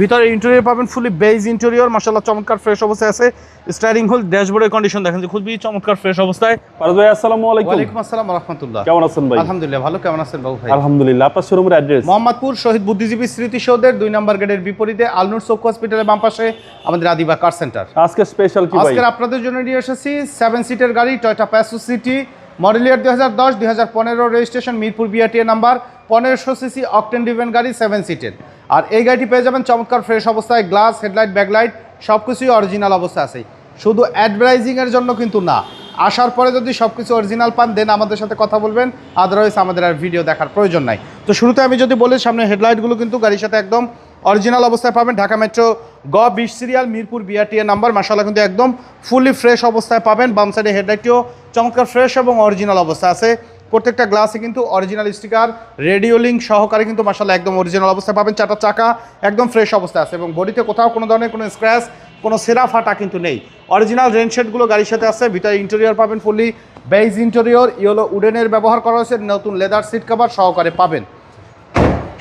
ভিতরে ইন্টেরিয়র পাবেন ফুলি beige interior মাশাআল্লাহ চমৎকার ফ্রেশ অবস্থায় আছে। স্টারিং হুল ড্যাশবোর্ডের কন্ডিশন দেখেন যে খুবই চমৎকার ফ্রেশ অবস্থায়। ফারুক ভাই আসসালামু আলাইকুম। ওয়ালাইকুম আসসালাম রহমতুল্লাহ। কেমন আছেন ভাই? আলহামদুলিল্লাহ ভালো। কেমন আছেন বাবু ভাই? আলহামদুলিল্লাহ আপনার শোরুমের অ্যাড্রেস মোহাম্মদপুর শহীদ বুদ্ধিজীবী স্মৃতি সৌধের দুই নম্বর গেটের বিপরীতে আলনুর চক্ষু হসপিটালের বাম পাশে আমাদের আদিবা কার সেন্টার আজকে স্পেশাল কি ভাই? আজকের আপনাদের জন্য নিয়ে এসেছি সেভেন সিটের গাড়ি Toyota Passo city model year দুই হাজার দশ দুই হাজার পনেরো রেজিস্ট্রেশন মিরপুর বিআরটিএ নাম্বার পনেরোশো সিসি অকটেন ডিভেন গাড়ি সেভেন সিটের আর এই গাড়িটি পেয়ে যাবেন চমৎকার ফ্রেশ অবস্থায় গ্লাস হেডলাইট ব্যাকলাইট সব কিছুই অরিজিনাল অবস্থায় আছে। শুধু অ্যাডভার্টাইজিংয়ের জন্য কিন্তু না, আসার পরে যদি সব কিছু অরিজিনাল পান দেন আমাদের সাথে কথা বলবেন। আদারওয়াইজ আমাদের আর ভিডিও দেখার প্রয়োজন নাই। তো শুরুতে আমি যদি বলি, সামনে হেডলাইটগুলো কিন্তু গাড়ির সাথে একদম অরিজিনাল অবস্থায় পাবেন। ঢাকা মেট্রো গ বিশ সিরিয়াল মিরপুর বিআরটিএ নাম্বার মাসাল্লাহ কিন্তু একদম ফুলি ফ্রেশ অবস্থায় পাবেন। বাম সাইডে হেডলাইটটিও চমৎকার ফ্রেশ এবং অরিজিনাল অবস্থায় আছে। প্রত্যেকটা গ্লাসে কিন্তু অরিজিনাল স্টিকার রেডিও লিঙ্ক সহকারে কিন্তু মাসাল্লাহ একদম অরিজিনাল অবস্থায় পাবেন। চারটা চাকা একদম ফ্রেশ অবস্থায় আছে এবং বডিতে কোথাও কোনো ধরনের কোনো স্ক্র্যাচ কোনো সেরা ফাটা কিন্তু নেই। অরিজিনাল রেনশেডগুলো গাড়ির সাথে আছে ভিতরে ইন্টেরিয়র পাবেন ফুলি বেইজ ইন্টেরিয়র ইয়েলো উডেনের ব্যবহার করা হয়েছে নতুন লেদার সিট কভার সহকারে পাবেন।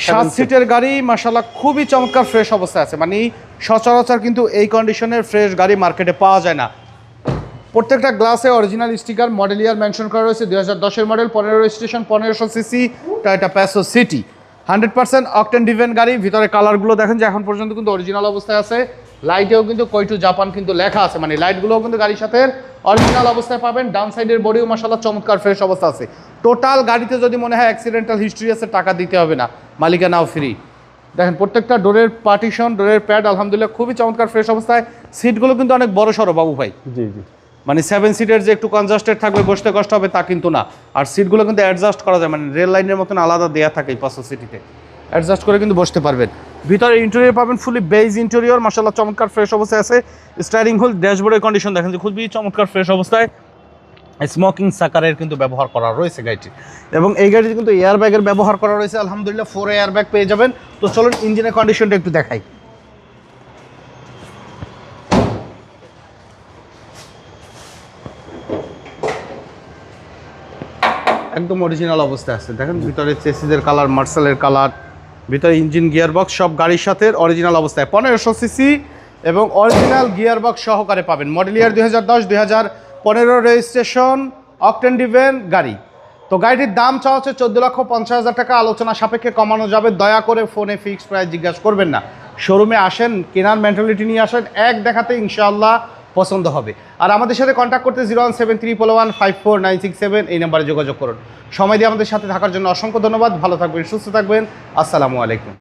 সাত সিটের গাড়ি মাসাল্লাহ খুবই চমৎকার ফ্রেশ অবস্থায় আছে। মানে সচরাচর কিন্তু এই কন্ডিশনের ফ্রেশ গাড়ি মার্কেটে পাওয়া যায় না। প্রত্যেকটা গ্লাসে original sticker model year mention করা রয়েছে, দুই হাজার দশের মডেল পনেরো রেজিস্ট্রেশন পনেরোশো CC Toyota Passo city hundred percent octane driven গাড়ি, ভিতরে কালারগুলো দেখেন যে এখন পর্যন্ত কিন্তু অরিজিনাল অবস্থায় আছে। লাইটেও কিন্তু কৈটু জাপান কিন্তু লেখা আছে মানে লাইটগুলোও কিন্তু গাড়ির সাথে অরিজিনাল অবস্থায় পাবেন। ডান সাইডের বডিও মশালা চমৎকার ফ্রেশ অবস্থা আছে। টোটাল গাড়িতে যদি মনে হয় অ্যাক্সিডেন্টাল হিস্ট্রি আছে, টাকা দিতে হবে না। মালিকানাও ফ্রি দেখেন প্রত্যেকটা ডোরের পার্টিশন ডোরের প্যাড আলহামদুলিল্লাহ, খুবই চমৎকার ফ্রেশ অবস্থায়। সিটগুলো কিন্তু অনেক বড় সড়ো বাবু ভাই। জি জি। মানে সেভেন সিটের যে একটু কনজাস্টেড থাকবে, বসতে কষ্ট হবে, তা কিন্তু না। আর সিটগুলো কিন্তু অ্যাডজাস্ট করা যায় মানে রেল লাইনের মতন আলাদা দেয়া থাকে এই পাঁচশো সিটিতে অ্যাডজাস্ট করে কিন্তু বসতে পারবেন। ভিতরে ইন্টেরিয়র পাবেন ফুলি বেজ ইন্টেরিয়র মাসাল্লাহ চমৎকার ফ্রেশ অবস্থায় আছে। স্টারিং হুল ড্যাশবোর্ডের কন্ডিশন দেখেন যে খুবই চমৎকার ফ্রেশ অবস্থায়। স্মোকিং সাকারের কিন্তু ব্যবহার করা রয়েছে গাড়িটি। এবং এই গাড়িতে কিন্তু এয়ার ব্যাগের ব্যবহার করা রয়েছে। আলহামদুলিল্লাহ ফোর এয়ার ব্যাগ পেয়ে যাবেন। তো চলুন ইঞ্জিনের কন্ডিশনটা একটু দেখাই। একদম অরিজিনাল অবস্থায় আছে। দেখেন ভিতরে চেসিসের কালার মার্শালের কালার ভিতরে ইঞ্জিন গিয়ার বক্স সব গাড়ির সাথে অরিজিনাল অবস্থায়। পনেরোশো সিসি এবং অরিজিনাল গিয়ার বক্স সহকারে পাবেন। মডেল ইয়ার দুই হাজার দশ হাজার পনেরো রেজিস্ট্রেশন অকটেন ডিভেন গাড়ি। তো গাড়িটির দাম চাওয়া হচ্ছে চোদ্দ লক্ষ পঞ্চাশ হাজার টাকা। আলোচনা সাপেক্ষে কমানো যাবে। দয়া করে ফোনে ফিক্সড প্রাইস জিজ্ঞাসা করবেন না। শোরুমে আসেন, কেনার মেন্টালিটি নিয়ে আসেন। এক দেখাতে ইনশাআল্লাহ পছন্দ হবে। আর আমাদের সাথে কন্ট্যাক্ট করতে zero one seven three one five four nine six seven এই নাম্বারে যোগাযোগ করুন। সময় দিয়ে আমাদের সাথে থাকার জন্য অসংখ্য ধন্যবাদ। ভালো থাকবেন, সুস্থ থাকবেন। আসসালামু আলাইকুম।